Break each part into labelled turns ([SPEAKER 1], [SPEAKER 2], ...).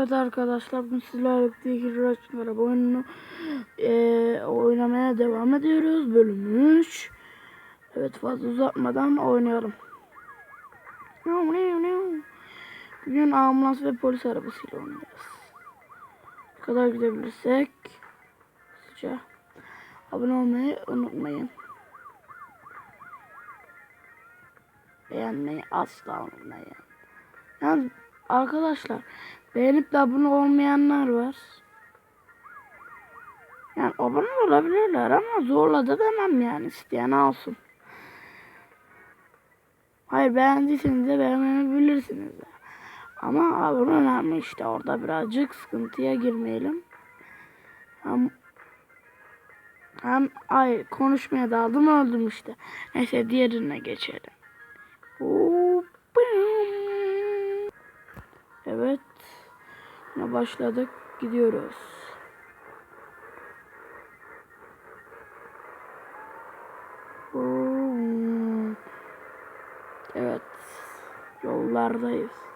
[SPEAKER 1] Evet arkadaşlar bugün sizlerle birlikte Hero Araba oyununu eee, oynamaya devam ediyoruz. Bölüm 3. Evet fazla uzatmadan oynayalım. Bugün ambulans ve polis arabasıyla oynayacağız. Ne kadar gidebilirsek hızlıca abone olmayı unutmayın. Beğenmeyi asla unutmayın. Yani arkadaşlar beğenip de abone olmayanlar var. Yani abone olabilirler ama zorla da demem yani isteyen alsın. Hayır beğendiyseniz de beğenmeyebilirsiniz de. Ama abone önemli işte orada birazcık sıkıntıya girmeyelim. Hem hem ay konuşmaya daldım öldüm işte. Neyse diğerine geçelim. Başladık. Gidiyoruz. Evet. Yollardayız.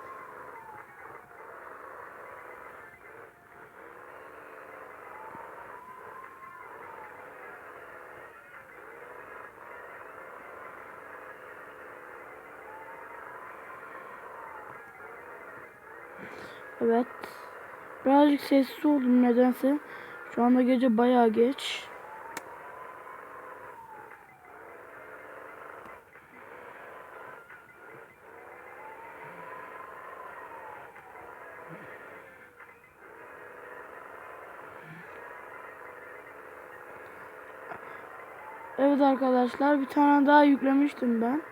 [SPEAKER 1] Evet. Birazcık sessiz oldum nedense. Şu anda gece bayağı geç. Evet arkadaşlar bir tane daha yüklemiştim ben.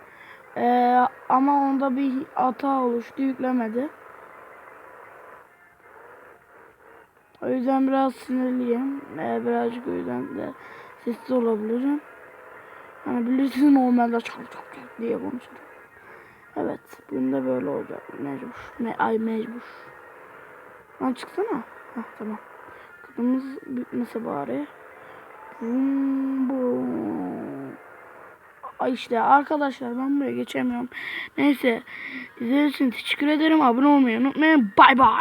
[SPEAKER 1] Ee, ama onda bir hata oluştu yüklemedi. O yüzden biraz sinirliyim. Ee, birazcık o yüzden de sessiz olabilirim. Hani bilirsin normalde çok çok çok diye konuşurum. Evet. Bugün de böyle olacak. Mecbur. Me ay mecbur. Lan çıksana. Hah tamam. Kırmızı bitmese bari. Bum, bum. Ay işte arkadaşlar ben buraya geçemiyorum. Neyse. İzlediğiniz için teşekkür ederim. Abone olmayı unutmayın. Bay bay.